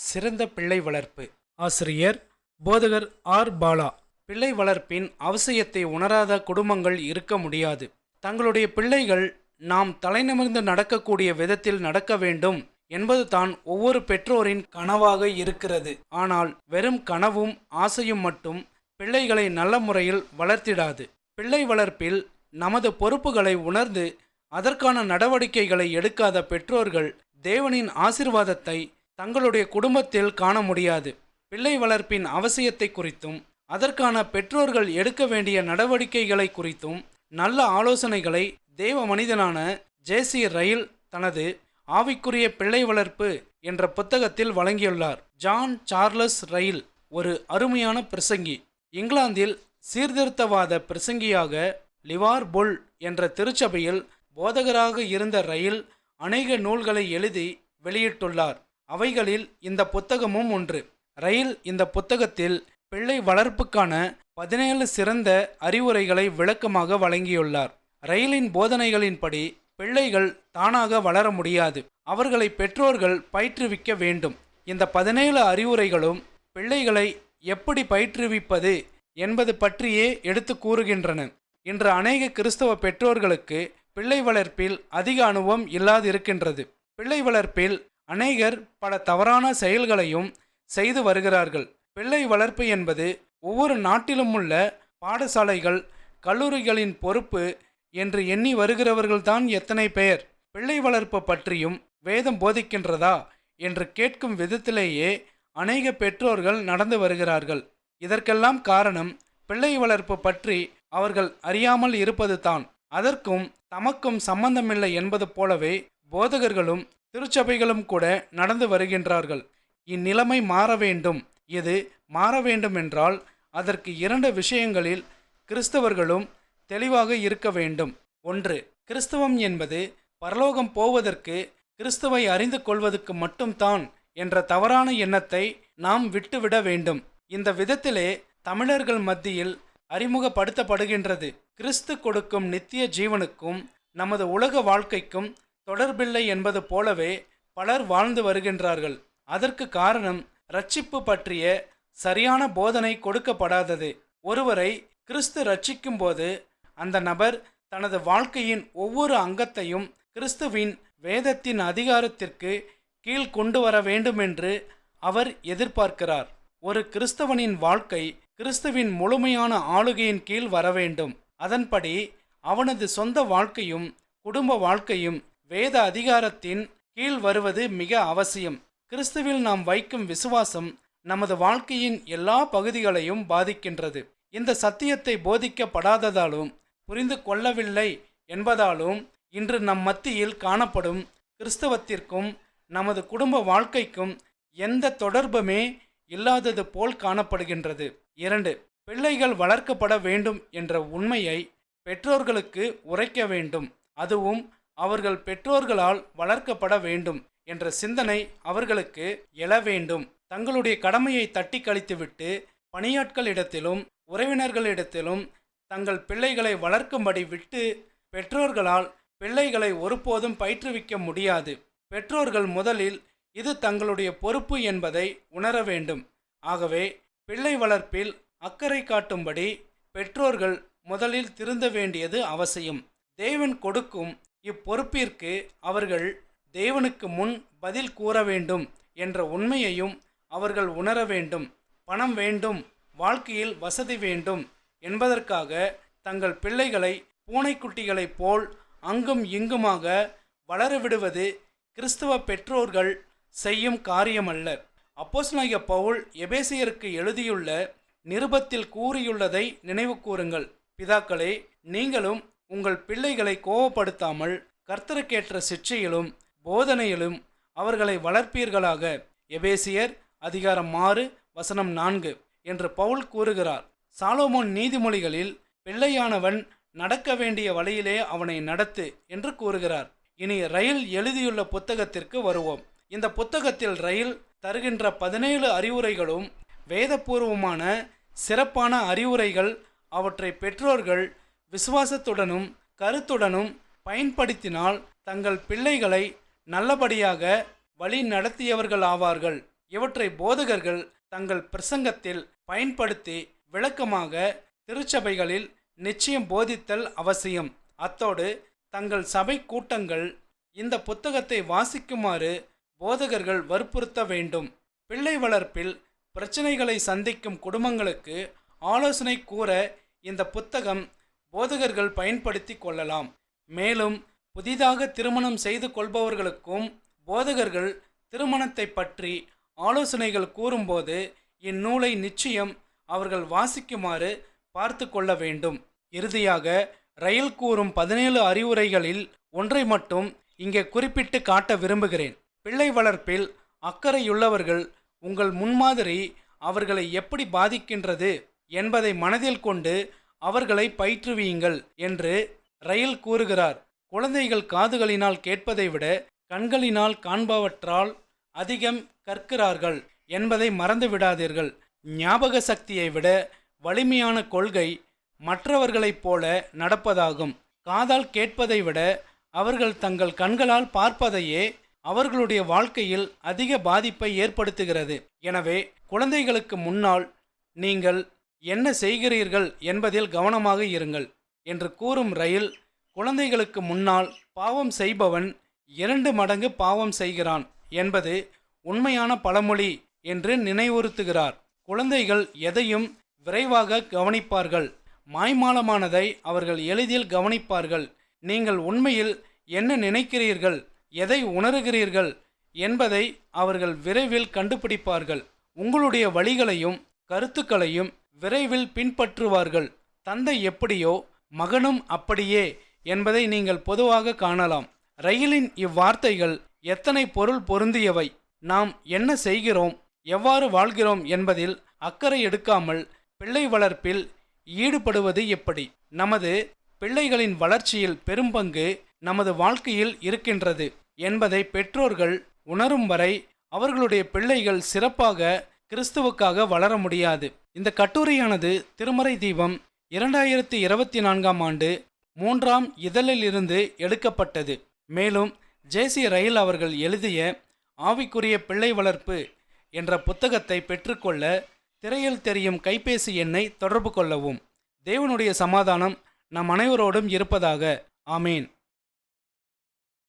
சிறந்த பிள்ளை வளர்ப்பு. ஆசிரியர் போதகர் ஆர். பாலா. பிள்ளை வளர்ப்பின் அவசியத்தை உணராத குடும்பங்கள் இருக்க முடியாது. தங்களுடைய பிள்ளைகள் நாம் தலைநிமிர்ந்து நடக்கக்கூடிய விதத்தில் நடக்க வேண்டும் என்பது தான் ஒவ்வொரு பெற்றோரின் கனவாக இருக்கிறது. ஆனால் வெறும் கனவும் ஆசையும் மட்டும் பிள்ளைகளை நல்ல முறையில் வளர்த்திடாது. பிள்ளை வளர்ப்பில் நமது பொறுப்புகளை உணர்ந்து அதற்கான நடவடிக்கைகளை எடுக்காத பெற்றோர்கள் தேவனின் ஆசிர்வாதத்தை தங்களுடைய குடும்பத்தில் காண முடியாது. பிள்ளை வளர்ப்பின் அவசியத்தை குறித்தும் அதற்கான பெற்றோர்கள் எடுக்க வேண்டிய நடவடிக்கைகளை குறித்தும் நல்ல ஆலோசனைகளை தேவ மனிதனான ஜேசி ரயில் தனது ஆவிக்குரிய பிள்ளை வளர்ப்பு என்ற புத்தகத்தில் வழங்கியுள்ளார். ஜான் சார்லஸ் ரயில் ஒரு அருமையான பிரசங்கி. இங்கிலாந்தில் சீர்திருத்தவாத பிரசங்கியாக லிவார் புல் என்ற திருச்சபையில் போதகராக இருந்த ரயில் அநேக நூல்களை எழுதி வெளியிட்டுள்ளார். அவைகளில் இந்த புத்தகமும் ஒன்று. ரயில் இந்த புத்தகத்தில் பிள்ளை வளர்ப்புக்கான பதினேழு சிறந்த அறிவுரைகளை விளக்கமாக வழங்கியுள்ளார். ரயிலின் போதனைகளின்படி பிள்ளைகள் தானாக வளர முடியாது. அவர்களை பெற்றோர்கள் பயிற்றுவிக்க வேண்டும். இந்த பதினேழு அறிவுரைகளும் பிள்ளைகளை எப்படி பயிற்றுவிப்பது என்பது பற்றியே எடுத்து கூறுகின்றன. இன்று அநேக கிறிஸ்தவ பெற்றோர்களுக்கு பிள்ளை வளர்ப்பில் அதிக அனுபவம் இல்லாதிருக்கின்றது. பிள்ளை வளர்ப்பில் அநேகர் பல தவறான செயல்களையும் செய்து வருகிறார்கள். பிள்ளை வளர்ப்பு என்பது ஒவ்வொரு நாட்டிலும் உள்ள பாடசாலைகள் கல்லூரிகளின் பொறுப்பு என்று எண்ணி வருகிறவர்கள்தான் எத்தனை பெயர் பிள்ளை வளர்ப்பு பற்றியும் வேதம் போதிக்கின்றதா என்று கேட்கும் விதத்திலேயே அநேக பெற்றோர்கள் நடந்து வருகிறார்கள். இதற்கெல்லாம் காரணம் பிள்ளை வளர்ப்பு பற்றி அவர்கள் அறியாமல் இருப்பது தான் அதற்கும் தமக்கும் சம்பந்தமில்லை என்பது போலவே போதகர்களும் திருச்சபைகளும் கூட நடந்து வருகின்றார்கள். இந்நிலைமை மாற வேண்டும். இது மாற வேண்டும் என்றால் அதற்கு இரண்டு விஷயங்களில் கிறிஸ்தவர்களும் தெளிவாக இருக்க வேண்டும். ஒன்று கிறிஸ்தவம் என்பது பரலோகம் போவதற்கு கிறிஸ்துவை அறிந்து கொள்வதற்கு மட்டும்தான் என்ற தவறான எண்ணத்தை நாம் விட்டுவிட வேண்டும். இந்த விதத்திலே தமிழர்கள் மத்தியில் அறிமுகப்படுத்தப்படுகின்றது. கிறிஸ்து கொடுக்கும் நித்திய ஜீவனுக்கும் நமது உலக வாழ்க்கைக்கும் தொடர்பில்லை என்பது போலவே பலர் வாழ்ந்து வருகின்றார்கள். அதற்கு காரணம் ரட்சிப்பு பற்றிய சரியான போதனை கொடுக்கப்படாதது. ஒருவரை கிறிஸ்து ரட்சிக்கும் போது அந்த நபர் தனது வாழ்க்கையின் ஒவ்வொரு அங்கத்தையும் கிறிஸ்துவின் வேதத்தின் அதிகாரத்திற்கு கீழ் கொண்டு வர வேண்டுமென்று அவர் எதிர்பார்க்கிறார். ஒரு கிறிஸ்தவனின் வாழ்க்கை கிறிஸ்துவின் முழுமையான ஆளுகையின் கீழ் வர வேண்டும். அதன்படி அவனது சொந்த வாழ்க்கையும் குடும்ப வாழ்க்கையும் வேத அதிகாரத்தின் கீழ் வருவது மிக அவசியம். கிறிஸ்துவில் நாம் வைக்கும் விசுவாசம் நமது வாழ்க்கையின் எல்லா பகுதிகளையும் பாதிக்கின்றது. இந்த சத்தியத்தை போதிக்கப்படாததாலும் புரிந்து கொள்ளவில்லை என்பதாலும் இன்று நம் மத்தியில் காணப்படும் கிறிஸ்தவத்திற்கும் நமது குடும்ப வாழ்க்கைக்கும் எந்த தொடர்புமே இல்லாதது போல் காணப்படுகின்றது. இரண்டு பிள்ளைகள் வளர்க்கப்பட வேண்டும் என்ற உண்மையை பெற்றோர்களுக்கு உரைக்க வேண்டும். அதுவும் அவர்கள் பெற்றோர்களால் வளர்க்கப்பட வேண்டும் என்ற சிந்தனை அவர்களுக்கு எழ வேண்டும். தங்களுடைய கடமையை தட்டி கழித்துவிட்டு பணியாட்களிடத்திலும் உறவினர்களிடத்திலும் தங்கள் பிள்ளைகளை வளர்க்கும்படி விட்டு பெற்றோர்களால் பிள்ளைகளை ஒருபோதும் பயிற்றுவிக்க முடியாது. பெற்றோர்கள் முதலில் இது தங்களுடைய பொறுப்பு என்பதை உணர வேண்டும். ஆகவே பிள்ளை வளர்ப்பில் அக்கறை காட்டும்படி பெற்றோர்கள் முதலில் திருந்த வேண்டியது அவசியம். தேவன் கொடுக்கும் இப்பொறுப்பிற்கு அவர்கள் தேவனுக்கு முன் பதில் கூற வேண்டும் என்ற உண்மையையும் அவர்கள் உணர வேண்டும். பணம் வேண்டும் வாழ்க்கையில் வசதி வேண்டும் என்பதற்காக தங்கள் பிள்ளைகளை பூனைக்குட்டிகளைப் போல் அங்கும் இங்குமாக வளரவிடுவது கிறிஸ்தவ பெற்றோர்கள் செய்யும் காரியமல்ல. அப்போஸ்தலனாகிய பவுல் எபேசியருக்கு எழுதியுள்ள நிருபத்தில் கூறியுள்ளதை நினைவு கூறுங்கள் பிதாக்களே நீங்களும் உங்கள் பிள்ளைகளை கோபப்படுத்தாமல் கர்த்தருக்கேற்ற சிக்ஷையிலும் போதனையிலும் அவர்களை வளர்ப்பீர்களாக. எபேசியர் அதிகாரம் ஆறு வசனம் நான்கு என்று பவுல் கூறுகிறார். சாலோமோன் நீதிமொழிகளில் பிள்ளையானவன் நடக்க வேண்டிய வழியிலே அவனை நடத்து என்று கூறுகிறார். இனி ரயில் எழுதியுள்ள புத்தகத்திற்கு வருவோம். இந்த புத்தகத்தில் ரயில் தருகின்ற பதினேழு அறிவுரைகளும் வேதபூர்வமான சிறப்பான அறிவுரைகள் அவற்றை பெற்றோர்கள் விசுவாசத்துடனும் கருத்துடனும் பயன்படுத்தினால் தங்கள் பிள்ளைகளை நல்லபடியாக வழி நடத்தியவர்கள் ஆவார்கள். இவற்றை போதகர்கள் தங்கள் பிரசங்கத்தில் பயன்படுத்தி விளக்கமாக திருச்சபைகளில் நிச்சயம் போதித்தல் அவசியம். அத்தோடு தங்கள் சபை கூட்டங்கள் இந்த புத்தகத்தை வாசிக்குமாறு போதகர்கள் வற்புறுத்த வேண்டும். பிள்ளை வளர்ப்பில் பிரச்சனைகளை சந்திக்கும் குடும்பங்களுக்கு ஆலோசனை கூற இந்த புத்தகம் போதகர்கள் பயன்படுத்தி கொள்ளலாம். மேலும் புதிதாக திருமணம் செய்து கொள்பவர்களுக்கும் போதகர்கள் திருமணத்தை பற்றி ஆலோசனைகள் கூறும்போது இந்நூலை நிச்சயம் அவர்கள் வாசிக்குமாறு பார்த்து கொள்ள வேண்டும். இறுதியாக ரயில் கூறும் பதினேழு அறிவுரைகளில் ஒன்றை மட்டும் இங்கே குறிப்பிட்டு காட்ட விரும்புகிறேன். பிள்ளை வளர்ப்பில் அக்கறையுள்ளவர்கள் உங்கள் முன்மாதிரி அவர்களை எப்படி பாதிக்கின்றது என்பதை மனதில் கொண்டு அவர்களை பயிற்றுவியுங்கள் என்று ரயில் கூறுகிறார். குழந்தைகள் காதுகளினால் கேட்பதை விட கண்களினால் காண்பவற்றால் அதிகம் கற்கிறார்கள் என்பதை மறந்து விடாதீர்கள் ஞாபக சக்தியை விட வலிமையான கொள்கை மற்றவர்களைப் போல நடப்பதாகும். காதால் கேட்பதை விட அவர்கள் தங்கள் கண்களால் பார்ப்பதையே அவர்களுடைய வாழ்க்கையில் அதிக பாதிப்பை ஏற்படுத்துகிறது. எனவே குழந்தைகளுக்கு முன்னால் நீங்கள் என்ன செய்கிறீர்கள் என்பதில் கவனமாக இருங்கள் என்று கூறும் ரயில் குழந்தைகளுக்கு முன்னால் பாவம் செய்பவன் இரண்டு மடங்கு பாவம் செய்கிறான் என்பது உண்மையான பழமொழி என்று நினைவுறுத்துகிறார். குழந்தைகள் எதையும் விரைவாக கவனிப்பார்கள். மாய்மாலமானதை அவர்கள் எளிதில் கவனிப்பார்கள். நீங்கள் உண்மையில் என்ன நினைக்கிறீர்கள் எதை உணர்கிறீர்கள் என்பதை அவர்கள் விரைவில் கண்டுபிடிப்பார்கள். உங்களுடைய வழிகளையும் கருத்துக்களையும் விரைவில் பின்பற்றுவார்கள். தந்தை எப்படியோ மகனும் அப்படியே என்பதை நீங்கள் பொதுவாக காணலாம். ரயிலின் இவ்வார்த்தைகள் எத்தனை பொருள் பொருந்தியவை? நாம் என்ன செய்கிறோம்? எவ்வாறு வாழ்கிறோம் என்பதில் அக்கறை எடுக்காமல் பிள்ளை வளர்ப்பில் ஈடுபடுவது எப்படி? நமது பிள்ளைகளின் வளர்ச்சியில் பெரும்பங்கு நமது வாழ்க்கையில் இருக்கின்றது என்பதை பெற்றோர்கள் உணரும் வரை அவர்களுடைய பிள்ளைகள் சிறப்பாக கிறிஸ்துவுக்காக வளர முடியாது. இந்த கட்டுரையானது திருமறை தீபம் இரண்டாயிரத்தி இருபத்தி நான்காம் ஆண்டு மூன்றாம் இதழில் இருந்து எடுக்கப்பட்டது. மேலும் ஜேசி ரயில் அவர்கள் எழுதிய ஆவிக்குரிய பிள்ளை வளர்ப்பு என்ற புத்தகத்தை பெற்றுக்கொள்ள திரையில் தெரியும் கைபேசி எண்ணை தொடர்பு கொள்ளவும். தேவனுடைய சமாதானம் நம் அனைவரோடும் இருப்பதாக. ஆமேன்.